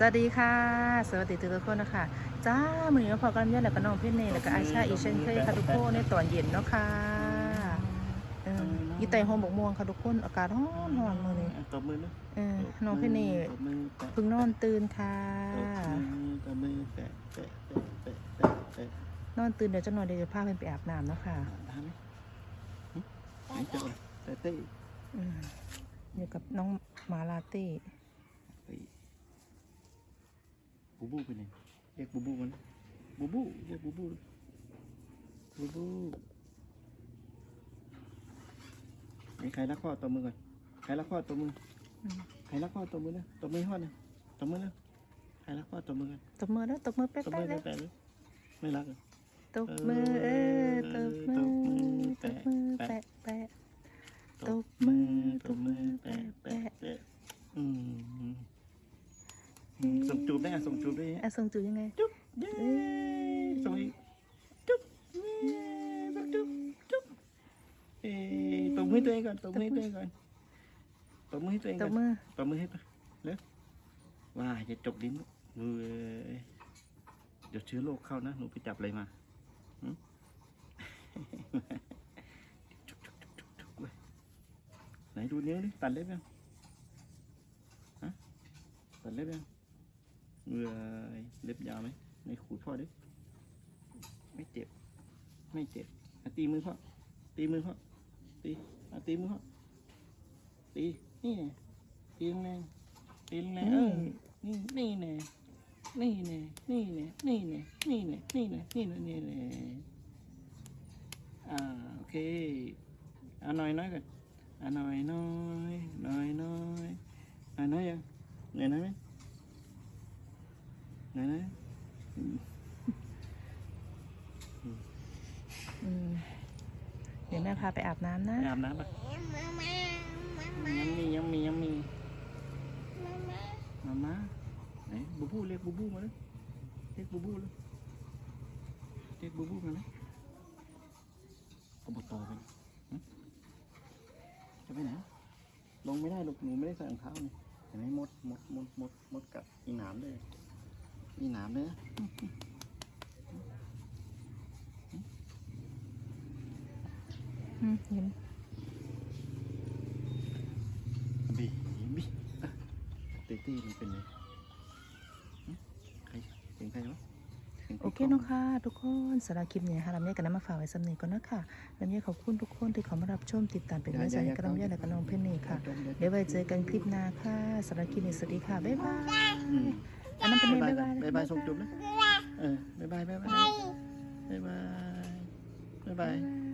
สวัสดีค่ะ สวัสดีทุกคนนะคะ จ้ามือนี้มาพอกันเยอะแล้วก็น้องเพี่เนยแล้วก็อาชาอีกเช่นเคยค่ะทุกคนในตอนเย็นเนาะค่ะเอออยี่ไต่หอมบกม่วงค่ะทุกคนอากาศร้อนร้อนมือนี้ตบมือนะเออน้องเพี่เนยตบมือแตะเพิ่งนอนตื่นค่ะตบมือแตะแตะแตะแตะแตะนอนตื่นเดี๋ยวจะนอนเดี๋ยวจะพาเพิ่นไปอาบน้ำเนาะค่ะทำไหมไม่เจอแต่เต้อืมอยู่กับน้องหมาลาเต้ บูบูไปไหนเรียกบูบูมันบูบูเรียกบูบูบูบูไอ้ใครรักพ่อตบมือก่อนใครรักพ่อตบมืออืมใครรักพ่อตบมือนะตบมือให้พ่อนะตบมือนะใครรักพ่อตบมือกันตบมือแล้วตบมือแป๊ะตบมือๆเลไม่ยแตะเลยไม่รักเหรอตบมือเออตบมือตบมือแปะแปะ ตบมือ ตบมือแปะแปะแปะอืม ส่งจูบได้อะส่งจูบได้อะส่งจูยังไงจุ๊บเย้ส่งอีกจุ๊บเย้ส่งจุ๊บจุ๊บเอ้ยตบมือให้ตัวเองก่อนตบมือให้ตัวเองก่อนตบมือให้ตัวเองตก่อบนมือตบมือให้ตัวเร็วว้าจะจกลิ้นเว้ยเดี๋ยวเชื้อโรคเข้านะหนูไปจับอะไรมาหึจุ๊บจุ๊บจุ๊บจุ๊บจุ๊บเว้ยไหนดูนิ้วดิตัดเล็บยังฮะตัดเล็บยัง เว้ยเล็บยาวไหมในขูดพ่อดิไม่เจ็บ ไม่เจ็บอะตีมือพ่อตีมือพ่อตีอะตีมือพ่อตีนี่ไงตีแรงๆตีแรงๆเออนี่นี่แน่นี่แน่นี่แน่นี่แน่นี่แน่นี่แน่นี่แน่นี่แน่อ่าโอเคเอาหน่อยน้อยก่อนอ่าหน่อยน้อยหน่อยน้อยหน่อยน้อยยังหน่อยน้อยไหมหน่อยน้อย อืมเดี๋ยวแม่พาไปอาบน้ำนะ อาบน้ำปะยังมียังมียังมีมามาไหนบูบูเรียกบูบูมาเลยเรียกบูบูเลยเรียกบูบูมาเลยเอาบตอไปจะไปไหนลงไม่ได้ลูกหนูไม่ได้ใส่รองเท้านี่เห็นไหมมดมดมดมดมดกัดมีหนามด้วยมีหนามด้วยนะ อืม เห็นบีบีอะเต้เต้มันเป็นไงหึใครเสียงใครวะสียงโอเคเนาะค่ะ ทุกคนสำหรับคลิปนี้ค่ะลำไยกับน้ำมาฝากไว้สำเนีก่อนนะคะลำไยขอบคุณทุกคนที่เข้ามารับชมติดตามเป็นกำลังใจให้กับลำไยและกับน้องเพนนี่ค่ะเดี๋ยวไว้เจอกันคลิปหน้าค่ะสำหรับคลิปนี้สวัสดีค่ะบ๊ายบายอืมอันนั้นเป็นบ๊ายไงบายบ๊ายบายบ๊ายบายส่งจุ๊บนะเออบ๊ายบายบ๊ายบายบ๊ายบายบ๊ายบายบ๊ายบาย